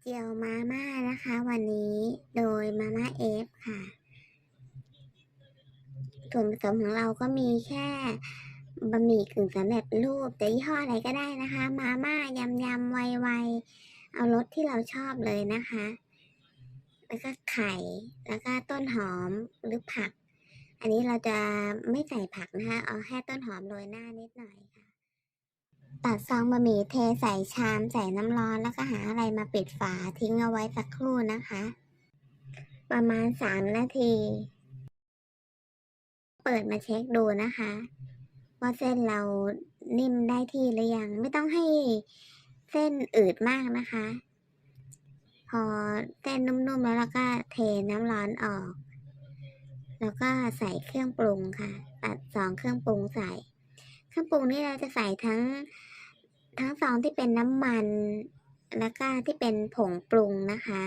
เจียวมาม่านะคะ วันนี้โดยมาม่าเอฟค่ะส่วนผสมของเราก็มีแค่บะหมี่กึ่งสำเร็จรูปแต่ยี่ห้ออะไรก็ได้นะคะ มาม่ายำยำไวๆเอารสที่เราชอบเลยนะคะ แล้วก็ไข่ แล้วก็ต้นหอมหรือผัก อันนี้เราจะไม่ใส่ผักนะคะ เอาแค่ต้นหอมโรยหน้านิดหน่อยค่ะ ตัดซองบะหมี่เทใส่ชามใส่น้ำร้อนแล้วก็หาอะไรมาปิดฝาทิ้งเอาไว้สักครู่นะคะ ประมาณสามนาที เปิดมาเช็คดูนะคะ ว่าเส้นเรานิ่มได้ที่หรือยัง ไม่ต้องให้เส้นอืดมากนะคะ พอเส้นนุ่มๆแล้วเราก็เทน้ำร้อนออก แล้วก็ใส่เครื่องปรุงค่ะ ตัดสองเครื่องปรุงใส่ เครื่องปรุงนี่เราจะใส่ทั้งทั้งซองที่เป็นน้ำมัน แล้วก็ที่เป็นผงปรุงนะคะ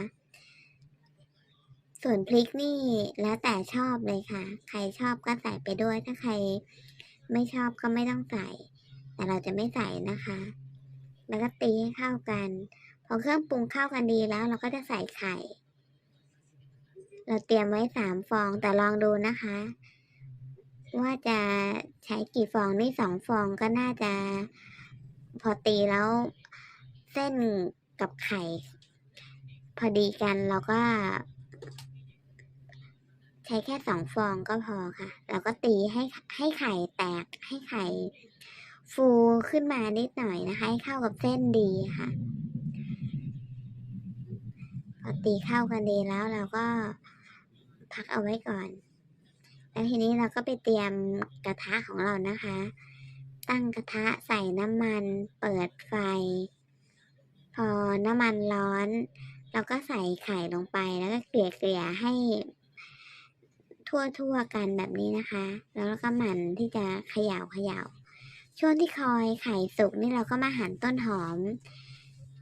ส่วนพริกนี่แล้วแต่ชอบเลยค่ะ ใครชอบก็ใส่ไปด้วย ถ้าใครไม่ชอบก็ไม่ต้องใส่ แต่เราจะไม่ใส่นะคะ แล้วก็ตีให้เข้ากัน พอเครื่องปรุงเข้ากันดีแล้วเราก็จะใส่ไข่ เราเตรียมไว้สามฟองแต่ลองดูนะคะ ว่าจะใช้กี่ฟองนี่สองฟองก็น่าจะ พอตีแล้ว เส้นกับไข่ พอดีกันเราก็ ใช้แค่สองฟองก็พอค่ะเราก็ตีให้ให้ไข่แตกให้ไข่ ฟูขึ้นมานิดหน่อยนะคะ ให้เข้ากับเส้นดีค่ะ พอตีเข้ากันดีแล้วเราก็พักเอาไว้ก่อน แล้วทีนี้เราก็ไปเตรียมกระทะของเรานะคะ ตั้งกระทะใส่น้ำมันเปิดไฟ พอน้ำมันร้อน เราก็ใส่ไข่ลงไปแล้วก็เกลี่ยเกลี่ยๆให้ทั่วๆกันแบบนี้นะคะ แล้วเราก็หมั่นที่จะเขย่าเขย่าช่วงที่คอยไข่สุกนี่เราก็มาหั่นต้นหอม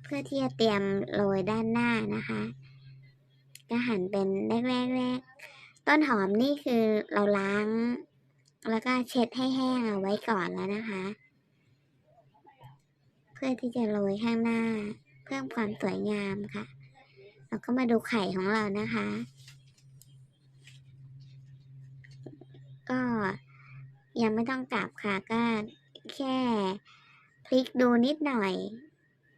เพื่อที่จะเตรียมโรยด้านหน้านะคะ ก็หั่นเป็นแรกๆ ต้นหอมนี่คือเราล้าง แล้วก็เช็ดให้แห้งเอาไว้ก่อนแล้วนะคะ เพื่อที่จะโรยข้างหน้า เพิ่มความสวยงามค่ะแล้วก็มาดูไข่ของเรานะคะ ก็ยังไม่ต้องกลับค่ะก็แค่พลิกดูนิดหน่อย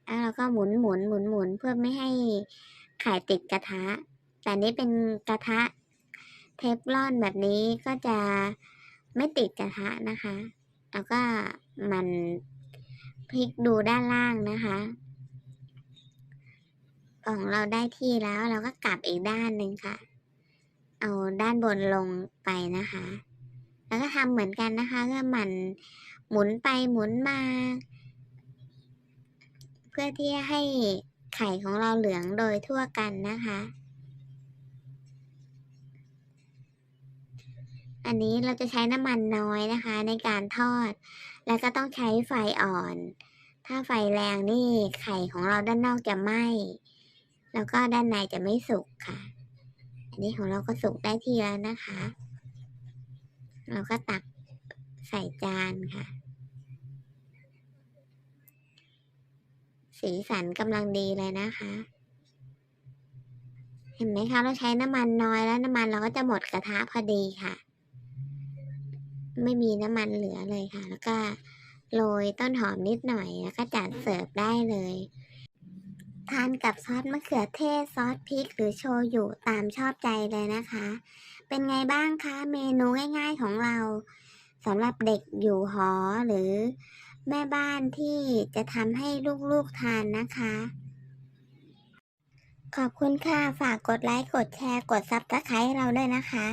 แล้วเราก็หมุนหมุนหมุนหมุนเพื่อไม่ให้ไข่ติดกระทะ แต่นี้เป็นกระทะ เทฟลอนแบบนี้ก็จะไม่ติดกระทะนะคะ แล้วก็มันพลิกดูด้านล่างนะคะของเราได้ที่แล้วเราก็กลับอีกด้านหนึ่งค่ะ เอาด้านบนลงไปนะคะ แล้วก็ทำเหมือนกันนะคะก็หมันหมุนไปหมุนมา เพื่อที่ให้ไข่ของเราเหลืองโดยทั่วกันนะคะ อันนี้เราจะใช้น้ำมันน้อยนะคะ ในการทอด แล้วก็ต้องใช้ไฟอ่อน ถ้าไฟแรงนี่ไข่ของเราด้านนอกจะไหม้แล้วก็ด้านในจะไม่สุกค่ะ อันนี้ของเราก็สุกได้ที่แล้วนะคะ เราก็ตักใส่จานค่ะ สีสันกำลังดีเลยนะคะ เห็นไหมคะ เราใช้น้ำมันน้อยแล้วน้ำมันเราก็จะหมดกระทะพอดีค่ะ ไม่มีน้ำมันเหลือเลยค่ะ แล้วก็โรยต้นหอมนิดหน่อยแล้วก็จัดเสิร์ฟได้เลย ทานกับซอสมะเขือเทศซอสพริก หรือโชยุตามชอบใจเลยนะคะ เป็นไงบ้างคะเมนูง่ายๆของเราสำหรับเด็กอยู่หอหรือแม่บ้านที่จะทำให้ลูกๆทานนะคะ ขอบคุณค่ะ ฝากกดไลค์ กดแชร์ กดซับสไครต์เราด้วยนะคะ